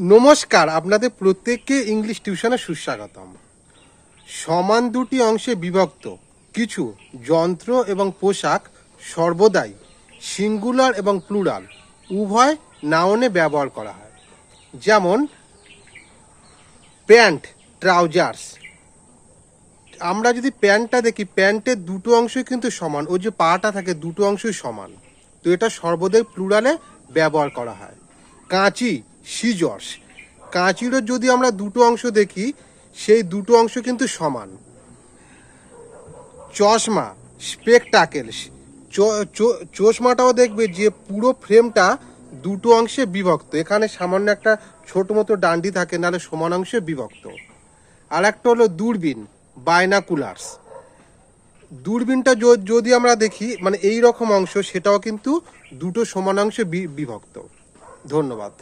নমস্কার, আপনাদের প্রত্যেককে ইংলিশ টিউশনে সুস্বাগতম। সমান দুটি অংশে বিভক্ত, কিছু যন্ত্র এবং পোশাক সর্বদাই সিঙ্গুলার এবং প্লুরাল, উভয় নাউনে ব্যবহার করা হয়। যেমন, প্যান্ট, ট্রাউজার্স। আমরা যদি প্যান্টটা দেখি, প্যান্টের দুটো অংশই কিন্তু সমান, ওই যে পাটা থাকে, দুটো অংশই সমান। তো এটা সর্বদাই প্লুরালে ব্যবহার করা হয়। কাঁচি সিজর্স কাঁচিরও যদি আমরা দুটো অংশ দেখি, সেই দুটো অংশ কিন্তু সমান। চশমা স্পেকটাকেলস চশমাটাও দেখবে যে পুরো ফ্রেমটা দুটো অংশে বিভক্ত। এখানে সামান্য একটা ছোট মতো ডান্ডি থাকে, নাহলে সমান অংশে বিভক্ত। আর একটা হলো দূরবীন বাইনাকুলার্স দূরবীনটা যদি আমরা দেখি মানে এই রকম অংশ, সেটাও কিন্তু দুটো সমান অংশে বিভক্ত। ধন্যবাদ।